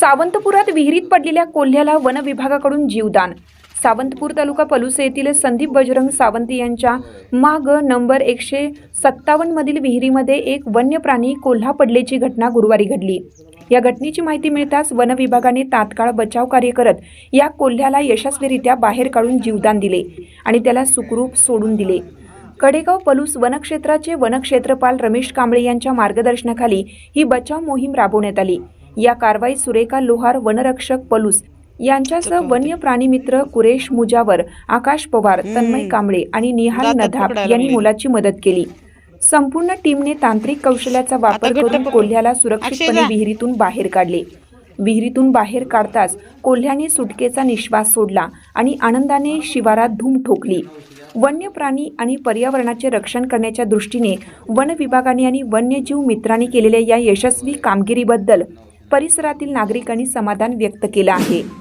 सावंतपुरात विहिरीत पडलेल्या कोल्ह्याला वन विभागाकडून जीवदान. सावंतपूर तालुका पलुसे येथील संदीप बजरंग सावंत यांच्या माग नंबर एकशे सत्तावन्न मधील विहिरीमध्ये एक वन्य प्राणी कोल्हा पडल्याची घटना गुरुवारी घडली. या घटनेची माहिती मिळताच वन विभागाने तात्काळ बचाव कार्य करत या कोल्ह्याला यशस्वीरित्या बाहेर काढून जीवदान दिले आणि त्याला सुखरूप सोडून दिले. कडेगाव पलूस वनक्षेत्राचे वनक्षेत्रपाल रमेश कांबळे यांच्या मार्गदर्शनाखाली ही बचाव मोहीम राबवण्यात आली. या कारवाईत सुरेखा लोहार वनरक्षक पलूस यांच्यासह वन्य प्राणी मित्र कुरेश मुजावर आकाश पवार तन्मय कांबळे आणि निहाल नधाप यांनी. मुलाची मदत केली संपूर्ण टीमने तांत्रिक कौशल्याचा वापर करून. कोल्ह्याला सुरक्षितपणे. विहिरीतून बाहेर काढले विहिरीतून बाहेर काढताच कोल्ह्याने सुटकेचा निश्वास सोडला आणि आनंदाने शिवारात धूम ठोकली वन्य प्राणी आणि पर्यावरणाचे रक्षण करण्याच्या दृष्टीने वन विभागाने आणि वन्यजीव मित्रांनी केलेल्या या यशस्वी कामगिरीबद्दल परिसरातील नागरिकांनी समाधान व्यक्त केलं आहे.